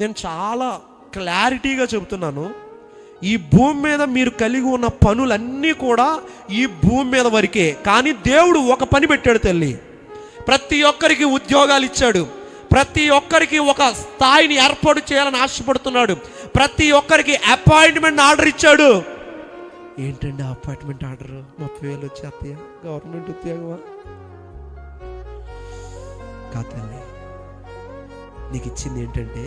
నేను చాలా క్లారిటీగా చెబుతున్నాను. ఈ భూమి మీద మీరు కలిగి ఉన్న పనులన్నీ కూడా ఈ భూమి మీద వరకే. కానీ దేవుడు ఒక పని పెట్టాడు తల్లి. ప్రతి ఒక్కరికి ఉద్యోగాలు ఇచ్చాడు. ప్రతి ఒక్కరికి ఒక స్థాయిని ఏర్పాటు చేయాలని ఆశపడుతున్నాడు. ప్రతి ఒక్కరికి అపాయింట్మెంట్ ఆర్డర్ ఇచ్చాడు. ఏంటండి అపాయింట్మెంట్ ఆర్డర్ ముప్పై వేలు వచ్చేస్తాయా? గవర్నమెంట్ ఉద్యోగమా? కాదండి నీకు ఇచ్చింది ఏంటంటే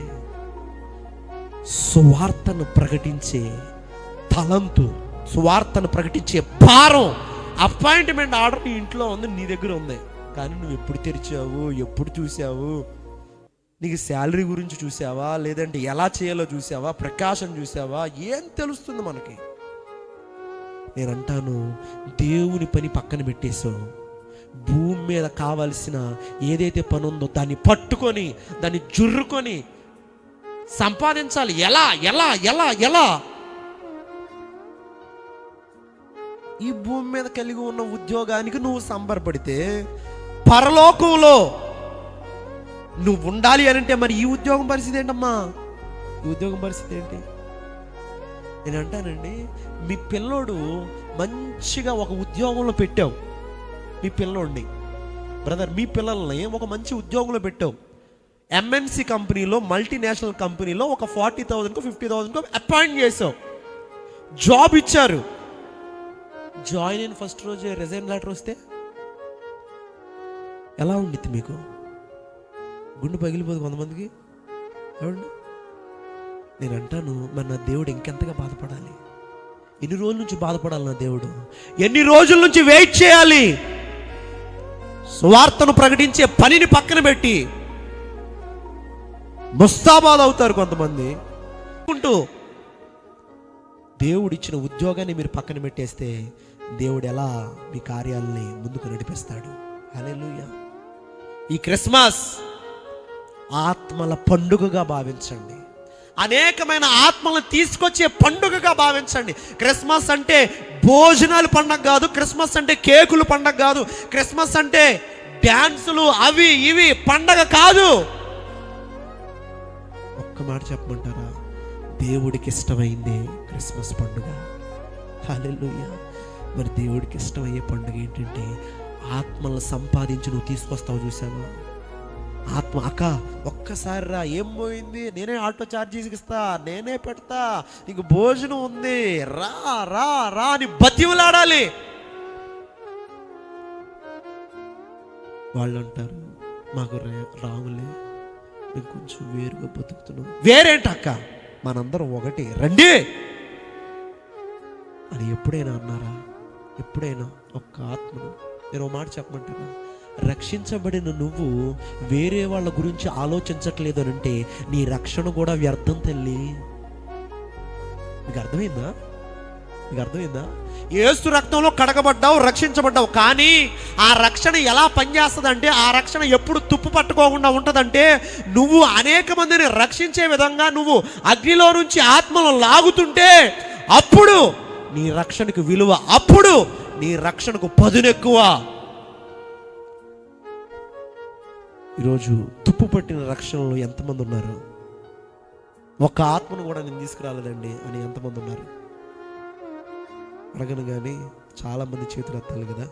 సువార్తను ప్రకటించే తలంతు సువార్తను ప్రకటించే భారం అపాయింట్మెంట్ ఆర్డర్ నీ ఇంట్లో ఉంది నీ దగ్గర ఉంది. కానీ నువ్వు ఎప్పుడు తెరిచావు ఎప్పుడు చూసావు? నీకు శాలరీ గురించి చూసావా? లేదంటే ఎలా చేయాలో చూసావా? ప్రకాశం చూసావా? ఏం తెలుస్తుంది మనకి? నేను అంటాను దేవుని పని పక్కన పెట్టేశావు. భూమి మీద కావలసిన ఏదైతే పని ఉందో దాన్ని పట్టుకొని దాన్ని జుర్రుకొని సంపాదించాలి. ఎలా ఎలా ఎలా ఎలా? ఈ భూమి మీద కలిగి ఉన్న ఉద్యోగానికి నువ్వు సంబరపడితే పరలోకంలో నువ్వు ఉండాలి అని అంటే మరి ఈ ఉద్యోగం పరిస్థితి ఏంటమ్మా? ఈ ఉద్యోగం పరిస్థితి ఏంటి? నేను అంటానండి మీ పిల్లోడు మంచిగా ఒక ఉద్యోగంలో పెట్టావు. మీ పిల్లోడిని. బ్రదర్ మీ పిల్లల్ని ఒక మంచి ఉద్యోగంలో పెట్టావు. ఎంఎన్సీ కంపెనీలో మల్టీనేషనల్ కంపెనీలో ఒక ఫార్టీ థౌజండ్కు ఫిఫ్టీ థౌజండ్కు అపాయింట్ చేసావు జాబ్ ఇచ్చారు. జాయిన్ అయిన ఫస్ట్ రోజు రిజైన్ లెటర్ వస్తే ఎలా ఉండిద్ది మీకు? గుండె పగిలిపోదు కొంతమందికి ఏమండి? నేను అంటాను మరి నా దేవుడు ఇంకెంతగా బాధపడాలి? ఎన్ని రోజుల నుంచి బాధపడాలి నా దేవుడు? ఎన్ని రోజుల నుంచి వెయిట్ చేయాలి? స్వార్థను ప్రకటించే పనిని పక్కన పెట్టి ముస్తాబాలు అవుతారు కొంతమంది. ఉంటూ దేవుడిచ్చిన ఉద్యోగాన్ని మీరు పక్కన పెట్టేస్తే దేవుడు ఎలా మీ కార్యాలని ముందుకు నడిపిస్తాడు. హల్లెలూయా. ఈ క్రిస్మస్ ఆత్మల పండుగగా భావించండి. అనేకమైన ఆత్మలను తీసుకొచ్చే పండుగగా భావించండి. క్రిస్మస్ అంటే భోజనాలు పండగ కాదు క్రిస్మస్ అంటే కేకులు పండగ కాదు క్రిస్మస్ అంటే డ్యాన్సులు అవి ఇవి పండగ కాదు. ఒక్క మాట చెప్పమంటారా? దేవుడికి ఇష్టమైందే క్రిస్మస్ పండుగ. హల్లెలూయా. మరి దేవుడికి ఇష్టమయ్యే పండుగ ఏంటంటే ఆత్మలను సంపాదించి నువ్వు తీసుకొస్తావు చూసావా ఆత్మ అక్క ఒక్కసారి రా. ఏం పోయింది? నేనే ఆటో ఛార్జీస్ ఇస్తా నేనే పెడతా నీకు భోజనం ఉంది. రా రా రా అని బతివులాడాలి వాళ్ళు అంటారు మాకు రాములే. మేము కొంచెం వేరుగా బతుకుతున్నాం వేరేంట అక్క మనందరం ఒకటి. రండి! అని ఎప్పుడైనా అన్నారా? ఎప్పుడైనా ఒక్క ఆత్మను. నేను మాట చెప్పమంటారా రక్షించబడిన నువ్వు వేరే వాళ్ళ గురించి ఆలోచించట్లేదు అని అంటే నీ రక్షణ కూడా వ్యర్థం తల్లి. మీకు అర్థమైందా? మీకు అర్థమైందా? ఏసు రక్తంలో కడగబడ్డావు రక్షించబడ్డావు. కానీ ఆ రక్షణ ఎలా పనిచేస్తుందంటే ఆ రక్షణ ఎప్పుడు తుప్పు పట్టుకోకుండా ఉంటుందంటే నువ్వు అనేక మందిని రక్షించే విధంగా నువ్వు అగ్నిలో నుంచి ఆత్మను లాగుతుంటే అప్పుడు నీ రక్షణకు విలువ అప్పుడు నీ రక్షణకు పదునెక్కువ. ఈరోజు తుప్పు పట్టిన రక్షణలో ఎంతమంది ఉన్నారు? ఒక ఆత్మను కూడా నేను తీసుకురాలేదండి అని ఎంతమంది ఉన్నారు? అడగను కానీ చాలామంది చేతులు ఎత్తాలి కదా.